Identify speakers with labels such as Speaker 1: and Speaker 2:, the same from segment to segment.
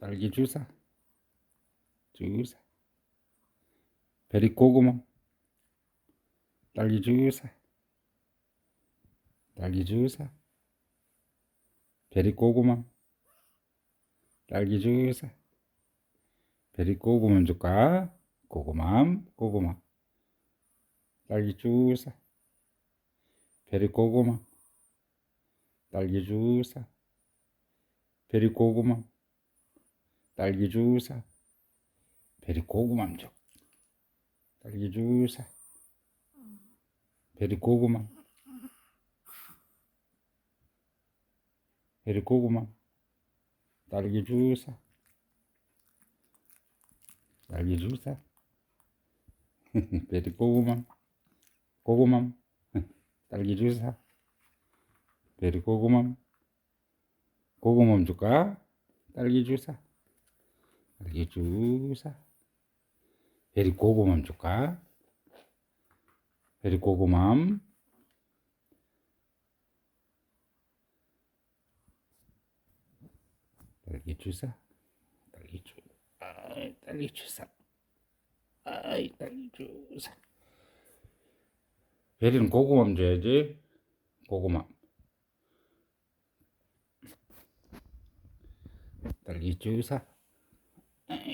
Speaker 1: 딸기 주사 주사. 베리 고구마 딸기 주사 딸기 주사. 베리 고구마 딸기 주사. 베리 고구마 줄까? 고구마 고구마. 딸기 주사. 베리 고구마 딸기 주사. 베리 고구마 딸기 주사 베리 고구마 줘. 딸기 주사 베리 고구마 베리 고구마 딸기 주사. 딸기 주사. 베리 고구마 고구마 딸기 주사. 베리 고구마 고구마 줄까? 딸기 주사 딸기 주사. 베리 고구마 줄까? 베리 고구마 딸기 주사. 딸기 주 아이 딸기 주사. 아이 딸기 주사. 베리는 고구마 줘야지. 고구마 딸기 주사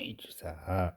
Speaker 1: 아이 주사